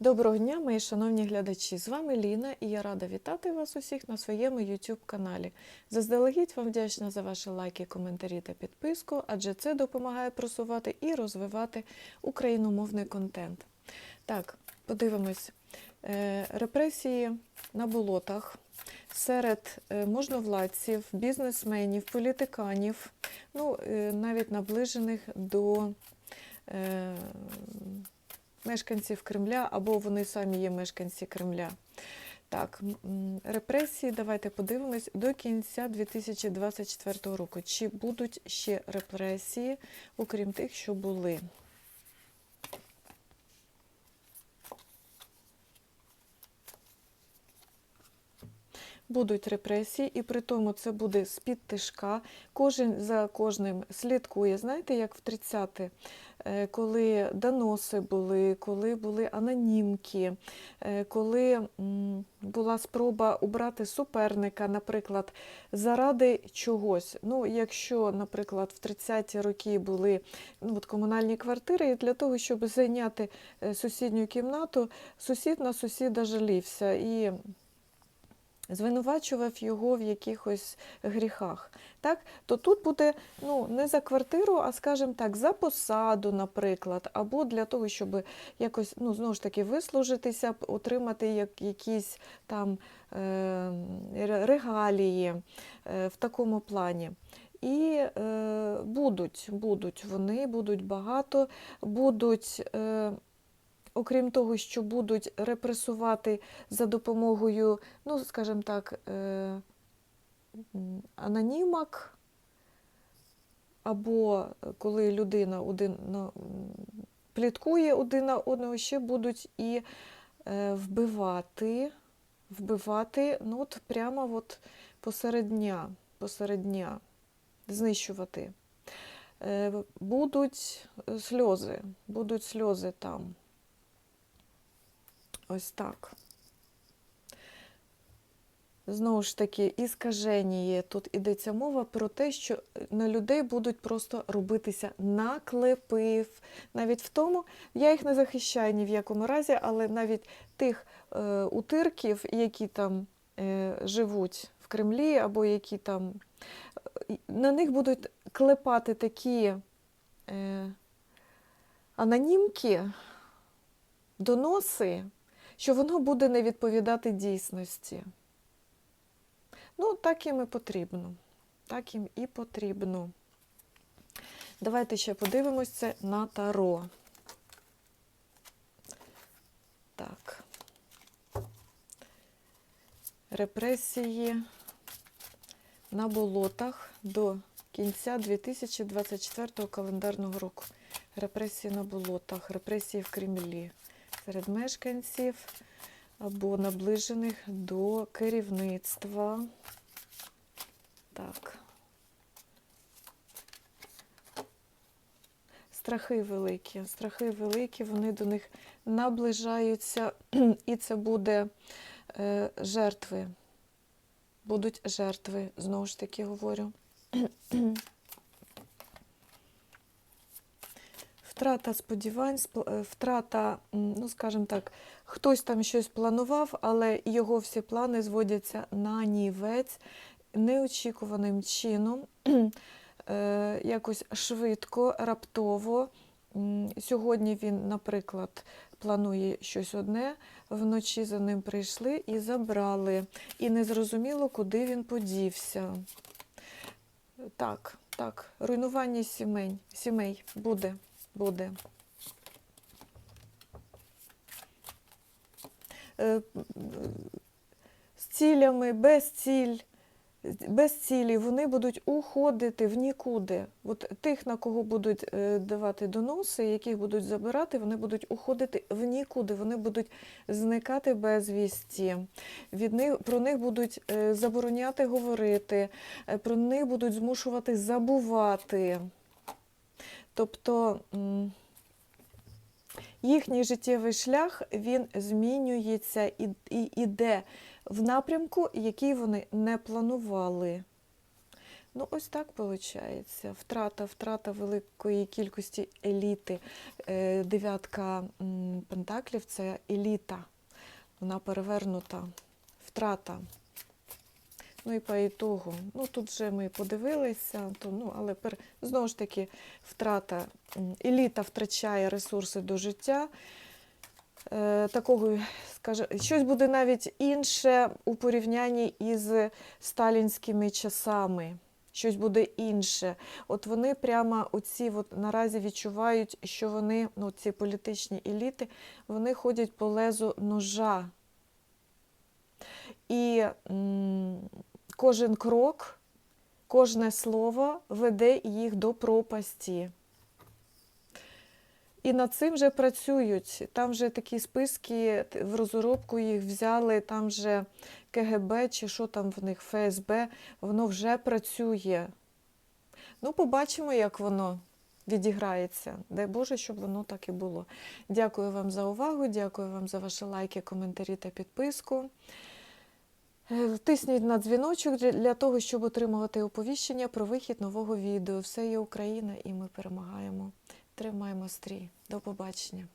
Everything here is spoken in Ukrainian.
Доброго дня, мої шановні глядачі! З вами Ліна і я рада вітати вас усіх на своєму YouTube каналі. Заздалегідь вам вдячна за ваші лайки, коментарі та підписку, адже це допомагає просувати і розвивати україномовний контент. Так, подивимось. Е, Репресії на болотах серед е, можновладців, бізнесменів, політиканів, ну, е, навіть наближених до мешканців Кремля, або вони самі є мешканці Кремля. Так, репресії, давайте подивимось до кінця 2024 року. Чи будуть ще репресії, окрім тих, що були? Будуть репресії, і при тому це буде з-під тишка. Кожен за кожним слідкує. Знаєте, як в 30-ті, е, коли доноси були, коли були анонімки, е, коли була спроба убрати суперника, наприклад, заради чогось. Ну, якщо, наприклад, в 30-ті роки були ну, от комунальні квартири, і для того, щоб зайняти е, сусідню кімнату, сусід на сусіда жалівся. І звинувачував його в якихось гріхах. Так? То тут буде ну, не за квартиру, а, скажімо так, за посаду, наприклад, або для того, щоб якось ну, знову ж таки вислужитися, отримати як, якісь там е, регалії е, в такому плані. І е, будуть, будуть вони, будуть багато, будуть. Е, окрім того, що будуть репресувати за допомогою, ну, скажімо так, е, анонімок, або коли людина один на- пліткує один на одного, ще будуть і е, вбивати, вбивати, ну, от прямо от посеред дня, посеред дня, знищувати. Е, Будуть сльози, будуть сльози там. Ось так. Знову ж таки, іскаженіє. Тут ідеться мова про те, що на людей будуть просто робитися наклепи. Навіть в тому, я їх не захищаю ні в якому разі, але навіть тих е, утирків, які там е, живуть в Кремлі, або які там е, на них будуть клепати такі е, анонімки, доноси, що воно буде не відповідати дійсності. Ну, так їм і потрібно. Так їм і потрібно. Давайте ще подивимось це на таро. Так. Репресії на болотах до кінця 2024 календарного року. Репресії на болотах, репресії в Кремлі серед мешканців або наближених до керівництва. Так. Страхи великі, страхи великі, вони до них наближаються, і це буде е, жертви. Будуть жертви, знову ж таки говорю. Втрата сподівань, е, втрата, ну скажімо так, хтось там щось планував, але його всі плани зводяться на нівець неочікуваним чином, е, якось швидко, раптово. Сьогодні він, наприклад, планує щось одне, вночі за ним прийшли і забрали. І не зрозуміло, куди він подівся. Так, так, руйнування сімей, сімей буде, буде. Е, З цілями, без ціль, без цілі вони будуть уходити в нікуди. От тих, на кого будуть е, давати доноси, яких будуть забирати, вони будуть уходити в нікуди, вони будуть зникати безвісті. Від них, про них будуть е, забороняти говорити, про них будуть змушувати забувати. Тобто їхній життєвий шлях він змінюється і, іде в напрямку, який вони не планували. Ну, ось так виходить. Втрата, втрата великої кількості еліти. Е, Дев'ятка пентаклів це еліта. Вона перевернута. Втрата. Ну і по ітогу. Ну тут вже ми подивилися, то, ну, але пер... знову ж таки втрата. Еліта втрачає ресурси до життя. Е, такого, скаже, щось буде навіть інше у порівнянні із сталінськими часами. Щось буде інше. От вони прямо оці от наразі відчувають, що вони, ну, ці політичні еліти, вони ходять по лезу ножа. І кожен крок, кожне слово веде їх до пропасті. І над цим вже працюють. Там вже такі списки в розробку їх взяли, там вже КГБ чи що там в них, ФСБ, воно вже працює. Ну, побачимо, як воно відіграється. Дай Боже, щоб воно так і було. Дякую вам за увагу, дякую вам за ваші лайки, коментарі та підписку. Е, Тисніть на дзвіночок для- того, щоб отримувати оповіщення про вихід нового відео. Все є Україна і ми перемагаємо. Тримаємо стрій. До побачення.